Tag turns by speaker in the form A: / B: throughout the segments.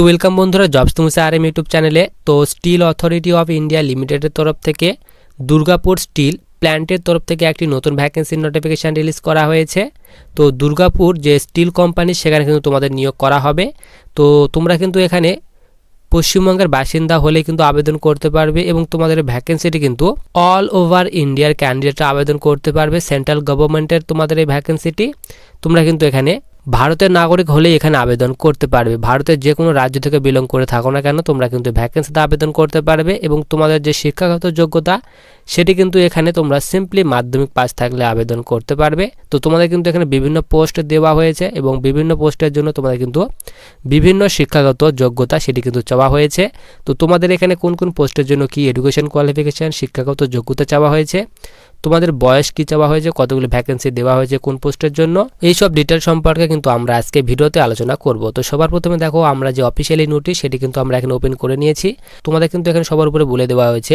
A: তো ওয়েলকাম বন্ধুরা জবস তুমসে আর এম ইউটিউব চ্যানেলে তো স্টিল অথরিটি অফ ইন্ডিয়া লিমিটেডের তরফ থেকে দুর্গাপুর স্টিল প্ল্যান্টের তরফ থেকে একটি নতুন ভ্যাকেন্সির নোটিফিকেশান রিলিজ করা হয়েছে। তো দুর্গাপুর যে স্টিল কোম্পানি সেখানে কিন্তু তোমাদের নিয়োগ করা হবে। তো তোমরা কিন্তু এখানে পশ্চিমবঙ্গের বাসিন্দা হলে কিন্তু আবেদন করতে পারবে এবং তোমাদের ভ্যাকেন্সিটি কিন্তু অল ওভার ইন্ডিয়ার ক্যান্ডিডেটরা আবেদন করতে পারবে। সেন্ট্রাল গভর্নমেন্টের তোমাদের এই ভ্যাকেন্সিটি তোমরা কিন্তু এখানে ভারতের নাগরিক হলেই এখানে আবেদন করতে পারবে। ভারতের যে কোনো রাজ্য থেকে বিলং করে থাকো না কেন, তোমরা কিন্তু ভ্যাকেন্সিতে আবেদন করতে পারবে এবং তোমাদের যে শিক্ষাগত যোগ্যতা, সেটি কিন্তু এখানে তোমরা সিম্পলি মাধ্যমিক পাস থাকলে আবেদন করতে পারবে। তো তোমাদের কিন্তু এখানে বিভিন্ন পোস্ট দেওয়া হয়েছে এবং বিভিন্ন পোস্টের জন্য তোমাদের কিন্তু বিভিন্ন শিক্ষাগত যোগ্যতা সেটি কিন্তু চাওয়া হয়েছে। তো তোমাদের এখানে কোন কোন পোস্টের জন্য কি এডুকেশন কোয়ালিফিকেশান শিক্ষাগত যোগ্যতা চাওয়া হয়েছে? তোমাদের বয়স কি চাওয়া হয়েছে, কতগুলো ভ্যাকেন্সি দেওয়া হয়েছে কোন পোস্টের জন্য এই সব ডিটেল সম্পর্কে কিন্তু আমরা আজকে ভিডিওতে আলোচনা করব। তো সবার প্রথমে দেখো, আমরা যে অফিসিয়ালি নোটিশ, সেটি কিন্তু আমরা এখানে ওপেন করে নিয়েছি। তোমাদের কিন্তু এখানে সবার উপরে বলে দেওয়া হয়েছে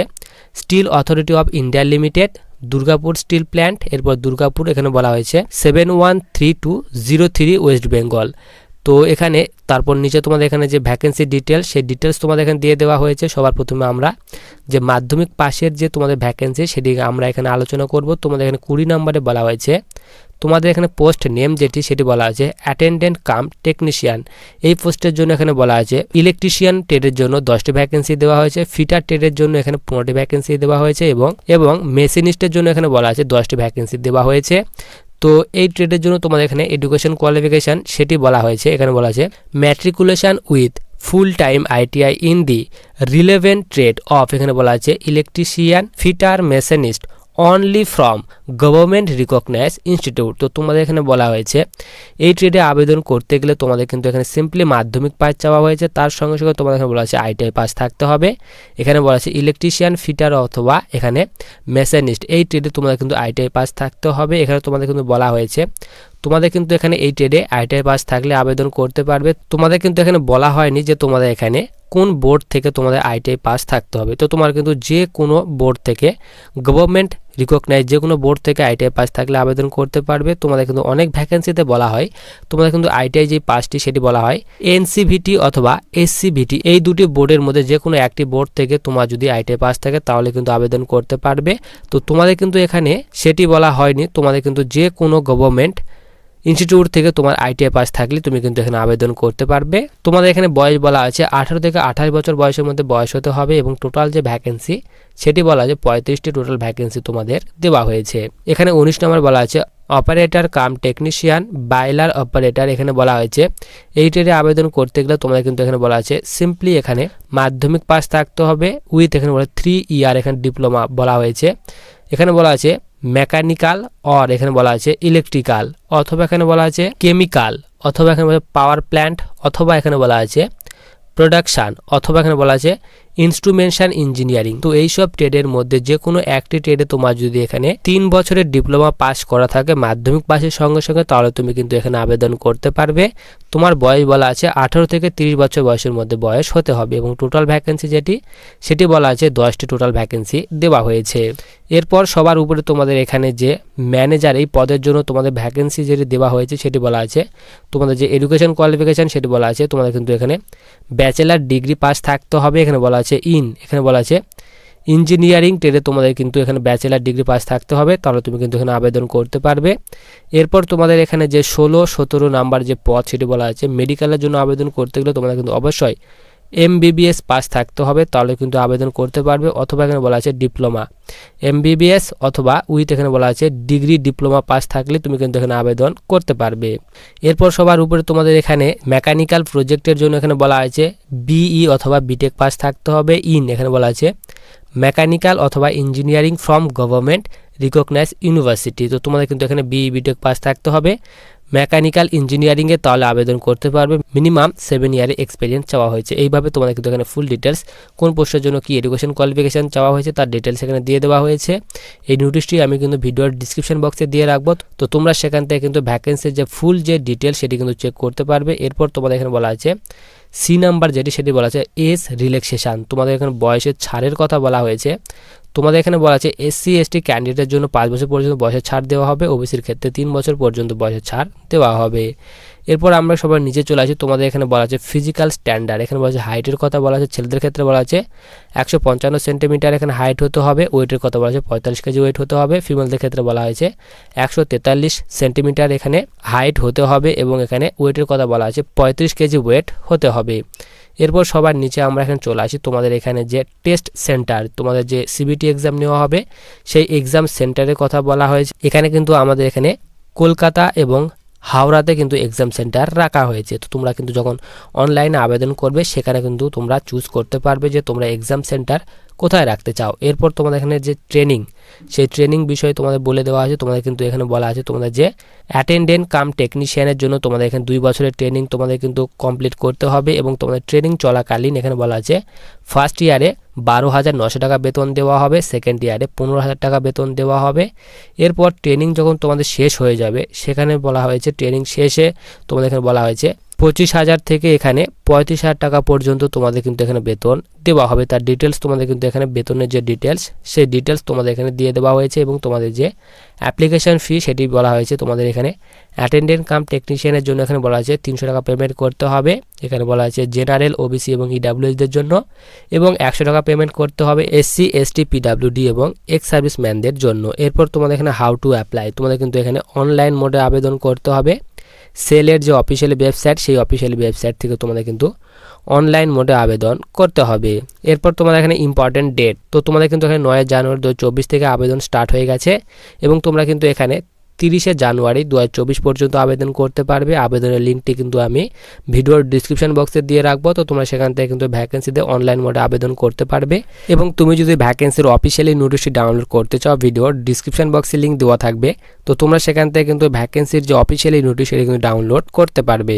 A: steel authority of India limited Durgapur steel plant এরপর দুর্গাপুর এখানে বলা হয়েছে seven one three two zero three West Bengal তো এখানে, তারপর নিচে তোমাদের এখানে যে ভ্যাকেন্সি ডিটেলস সেই ডিটেলস তোমাদের এখানে দিয়ে দেওয়া হয়েছে, সবার প্রথমে আমরা যে মাধ্যমিক পাশের যে তোমাদের ভ্যাকেন্সি সেটি আমরা এখানে আলোচনা করব। তোমাদের এখানে কুড়ি নম্বরে বলা হয়েছে। তোমাদের এখানে পোস্ট নেম যেটি, সেটি বলা আছে অ্যাটেন্ডেন্ট কাম টেকনিশিয়ান এই পোস্টের জন্য এখানে বলা আছে ইলেকট্রিশিয়ান ট্রেডের জন্য দশটি ভ্যাকেন্সি দেওয়া হয়েছে ফিটার ট্রেডের জন্য এখানে পনেরোটি ভ্যাকেন্সি দেওয়া হয়েছে এবং এবং মেশিনিস্টের জন্য এখানে বলা আছে দশটি ভ্যাকেন্সি দেওয়া হয়েছে। তো এই ট্রেডের জন্য তোমাদের এখানে এডুকেশন কোয়ালিফিকেশান সেটি বলা হয়েছে। এখানে বলা আছে matriculation with full time ITI in the relevant trade of এখানে বলা আছে electrician fitter machinist only from government recognise institute তো তোমাদের এখানে বলা হয়েছে, এই ট্রেডে আবেদন করতে গেলে তোমাদের কিন্তু এখানে সিম্পলি মাধ্যমিক পাস চাওয়া হয়েছে। তার সঙ্গে সঙ্গে তোমাদের এখানে বলা আছে আইটিআই পাস থাকতে হবে। এখানে বলা আছে ইলেকট্রিশিয়ান ফিটার অথবা এখানে মেশানিস্ট এই ট্রেডে তোমাদের কিন্তু আইটিআই পাস থাকতে হবে। এখানে তোমাদের কিন্তু বলা হয়েছে, তোমাদের কিন্তু এখানে এই ট্রেডে আইটিআই পাস থাকলে আবেদন করতে পারবে। তোমাদের কিন্তু এখানে বলা হয়নি যে তোমাদের এখানে কোন বোর্ড থেকে তোমাদের আইটিআই পাস থাকতে হবে। তো তোমার কিন্তু যে কোনো বোর্ড থেকে গভর্নমেন্ট রিকগনাইজ যে কোনো বোর্ড থেকে আইটিআই পাস থাকলে আবেদন করতে পারবে। তোমাদের কিন্তু অনেক ভ্যাকেন্সিতে বলা হয়। তোমাদের কিন্তু আইটিআই যে পাসটি সেটি বলা হয় এনসিভিটি অথবা এসসিভিটি এই দুটি বোর্ডের মধ্যে যে কোনো একটি বোর্ড থেকে তোমার যদি আইটিআই পাস থাকে, তাহলে কিন্তু আবেদন করতে পারবে। তো তোমাদের কিন্তু এখানে সেটি বলা হয়নি। তোমাদের কিন্তু যে কোনো গভর্নমেন্ট ইনস্টিটিউট থেকে তোমার আইটিআই পাস থাকলে তুমি কিন্তু এখানে আবেদন করতে পারবে। তোমাদের এখানে বয়স বলা আছে আঠারো থেকে আঠাশ বছর বয়সের মধ্যে বয়স হতে হবে এবং টোটাল যে ভ্যাকেন্সি সেটি বলা আছে পঁয়ত্রিশটি টোটাল ভ্যাকেন্সি তোমাদের দেওয়া হয়েছে। এখানে উনিশ নম্বর বলা আছে operator cum technician boiler operator এখানে বলা হয়েছে। এই ট্রেডে আবেদন করতে গেলে তোমাদের কিন্তু এখানে বলা আছে সিম্পলি এখানে মাধ্যমিক পাস থাকতে হবে উইথ এখানে বলা থ্রি ইয়ার এখানে ডিপ্লোমা বলা হয়েছে। এখানে বলা আছে মেকানিক্যাল অর এখানে বলা আছে ইলেকট্রিক্যাল অথবা এখানে বলা আছে কেমিক্যাল অথবা এখানে বলা পাওয়ার প্ল্যান্ট অথবা এখানে বলা আছে প্রোডাকশান অথবা এখানে বলা আছে ইনস্ট্রুমেন্টেশন ইঞ্জিনিয়ারিং। তো এইসব ট্রেডের মধ্যে যে কোনো একটি ট্রেডে তোমার যদি এখানে তিন বছরের ডিপ্লোমা পাস করা থাকে, মাধ্যমিক পাসের সঙ্গে সঙ্গে তাহলে তুমি কিন্তু এখানে আবেদন করতে পারবে। তোমার বয়স বলা আছে আঠারো থেকে তিরিশ বছর বয়সের মধ্যে বয়স হতে হবে এবং টোটাল ভ্যাকেন্সি যেটি, সেটি বলা আছে দশটি টোটাল ভ্যাকেন্সি দেওয়া হয়েছে। এরপর সবার উপরে তোমাদের এখানে যে ম্যানেজার এই পদের জন্য তোমাদের ভ্যাকেন্সি যেটি দেওয়া হয়েছে, সেটি বলা আছে। তোমাদের যে এডুকেশন কোয়ালিফিকেশান সেটি বলা আছে। তোমাদের কিন্তু এখানে ব্যাচেলার ডিগ্রি পাস থাকতে হবে, এখানে বলা আছে ইন এখানে বলা আছে ইঞ্জিনিয়ারিং টেডে তোমাদের কিন্তু এখানে ব্যাচেলার ডিগ্রি পাস থাকতে হবে, তাহলে তুমি কিন্তু এখানে আবেদন করতে পারবে। এরপর তোমাদের এখানে যে ষোলো, সতেরো নাম্বার যে পদ, সেটি বলা আছে মেডিকেলের জন্য আবেদন করতে গেলে তোমাদের কিন্তু অবশ্যই এমবিবিএস পাস থাকতে হবে, তাহলে কিন্তু আবেদন করতে পারবে অথবা এখানে বলা আছে ডিপ্লোমা। এমবিবিএস অথবা উইথ এখানে বলা আছে ডিগ্রি, ডিপ্লোমা পাস থাকলে তুমি কিন্তু এখানে আবেদন করতে পারবে। এরপর সবার উপরে তোমাদের এখানে মেকানিক্যাল প্রজেক্টের জন্য এখানে বলা আছে বিই অথবা বিটেক পাস থাকতে হবে, ইন এখানে বলা আছে মেকানিক্যাল অথবা engineering from government recognise university. তো তোমাদের কিন্তু এখানে বিই বিটেক পাস থাকতে হবে। মেকানিক্যাল ইঞ্জিনিয়ারিংয়ে তাহলে আবেদন করতে পারবে। মিনিমাম সেভেন ইয়ারে এক্সপিরিয়েন্স চাওয়া হয়েছে। এইভাবে তোমাদের কিন্তু এখানে ফুল ডিটেলস কোন পোস্টের জন্য কি এডুকেশন কোয়ালিফিকেশান চাওয়া হয়েছে তার ডিটেলস এখানে দিয়ে দেওয়া হয়েছে। এই নোটিশটি আমি কিন্তু ভিডিওর ডিসক্রিপশন বক্সে দিয়ে রাখব। তো তোমরা সেখান থেকে কিন্তু ভ্যাকেন্সির যে ফুল যে ডিটেলস সেটি কিন্তু চেক করতে পারবে। এরপর তোমাদের এখানে বলা আছে সি নাম্বার যেটি সেটি বলা আছে এস রিল্যাক্সেশান। তোমাদের এখানে বয়সের ছাড়ের কথা বলা হয়েছে। তোমাদের এখানে বলা আছে এসসি এসটি ক্যান্ডিডেটের জন্য পাঁচ বছর পর্যন্ত বয়সের ছাড় দেওয়া হবে। ওবিসির ক্ষেত্রে তিন বছর পর্যন্ত বয়সের ছাড় দেওয়া হবে। এরপর আমরা সবার নিচে চলে আসি। তোমাদের এখানে বলা আছে ফিজিক্যাল স্ট্যান্ডার্ড এখানে বলা আছে হাইটের কথা বলা আছে, ছেলেদের ক্ষেত্রে বলা আছে একশো পঞ্চান্ন সেন্টিমিটার এখানে হাইট হতে হবে ওয়েটের কথা বলা আছে পঁয়তাল্লিশ কেজি ওয়েট হতে হবে। ফিমেলদের ক্ষেত্রে বলা হয়েছে একশো তেতাল্লিশ সেন্টিমিটার এখানে হাইট হতে হবে এবং এখানে ওয়েটের কথা বলা আছে পঁয়ত্রিশ কেজি ওয়েট হতে হবে। এরপর সবার নিচে আমরা এখানে চলে আসি। তোমাদের এখানে যে টেস্ট সেন্টার তোমাদের যে সিবিটি এক্সাম নেওয়া হবে, সেই এক্সাম সেন্টারের কথা বলা হয়েছে। এখানে কিন্তু আমাদের এখানে কলকাতা এবং হাওড়াতে কিন্তু এক্সাম সেন্টার রাখা হয়েছে। তো তোমরা কিন্তু যখন অনলাইনে আবেদন করবে, সেখানে কিন্তু তোমরা চুজ করতে পারবে যে তোমরা এক্সাম সেন্টার কোথায় রাখতে চাও। এরপর তোমাদের এখানে যে ট্রেনিং সেই ট্রেনিং বিষয়ে তোমাদের বলে দেওয়া আছে। তোমাদের কিন্তু এখানে বলা আছে তোমাদের যে অ্যাটেন্ডেন্ট কাম টেকনিশিয়ানের জন্য তোমাদের এখানে দুই বছরের ট্রেনিং তোমাদের কিন্তু কমপ্লিট করতে হবে এবং তোমাদের ট্রেনিং চলাকালীন এখানে বলা আছে ফার্স্ট ইয়ারে বারো হাজার নশো টাকা বেতন দেওয়া হবে সেকেন্ড ইয়ারে পনেরো হাজার টাকা বেতন দেওয়া হবে। এরপর ট্রেনিং যখন তোমাদের শেষ হয়ে যাবে, সেখানে বলা হয়েছে ট্রেনিং শেষে তোমাদের এখানে বলা হয়েছে পঁচিশ হাজার থেকে এখানে পঁয়ত্রিশ হাজার টাকা পর্যন্ত তোমাদের কিন্তু এখানে বেতন দেওয়া হবে। তার ডিটেলস তোমাদের কিন্তু এখানে বেতনের যে ডিটেলস সেই ডিটেলস তোমাদের এখানে দিয়ে দেওয়া হয়েছে এবং তোমাদের যে অ্যাপ্লিকেশন ফি সেটি বলা হয়েছে। তোমাদের এখানে অ্যাটেন্ডেন্ট কাম টেকনিশিয়ানের জন্য এখানে বলা আছে তিনশো টাকা পেমেন্ট করতে হবে। এখানে বলা আছে জেনারেল ওবিসি এবং ইডাব্লিউএসদের জন্য এবং একশো টাকা পেমেন্ট করতে হবে এসসি এসটি পিডাব্লিউডি এবং এক্স সার্ভিসম্যানদের জন্য। এরপর তোমাদের এখানে হাউ টু অ্যাপ্লাই তোমাদের কিন্তু এখানে অনলাইন মোডে আবেদন করতে হবে। সেলের যে অফিসিয়াল ওয়েবসাইট, সেই অফিসিয়াল ওয়েবসাইট থেকে তোমাদের কিন্তু অনলাইন মোডে আবেদন করতে হবে। এরপর তোমাদের এখানে ইম্পর্টেন্ট ডেট তো তোমাদের কিন্তু এখানে নয় জানুয়ারি দু থেকে আবেদন স্টার্ট হয়ে গেছে এবং তোমরা কিন্তু এখানে তিরিশে জানুয়ারি দুহাজার চব্বিশ পর্যন্ত আবেদন করতে পারবে। আবেদনের লিঙ্কটি কিন্তু আমি ভিডিওর ডিসক্রিপশন বক্সে দিয়ে রাখব। তো তোমরা সেখান থেকে কিন্তু ভ্যাকেন্সিতে অনলাইন মোডে আবেদন করতে পারবে। এবং তুমি যদি ভ্যাকেন্সির অফিসিয়ালি নোটিশটি ডাউনলোড করতে চাও, ভিডিওর ডিসক্রিপশন বক্সে লিঙ্ক দেওয়া থাকবে। তো তোমরা সেখান থেকে কিন্তু ভ্যাকেন্সির যে অফিসিয়ালি নোটিশ সেটি কিন্তু ডাউনলোড করতে পারবে।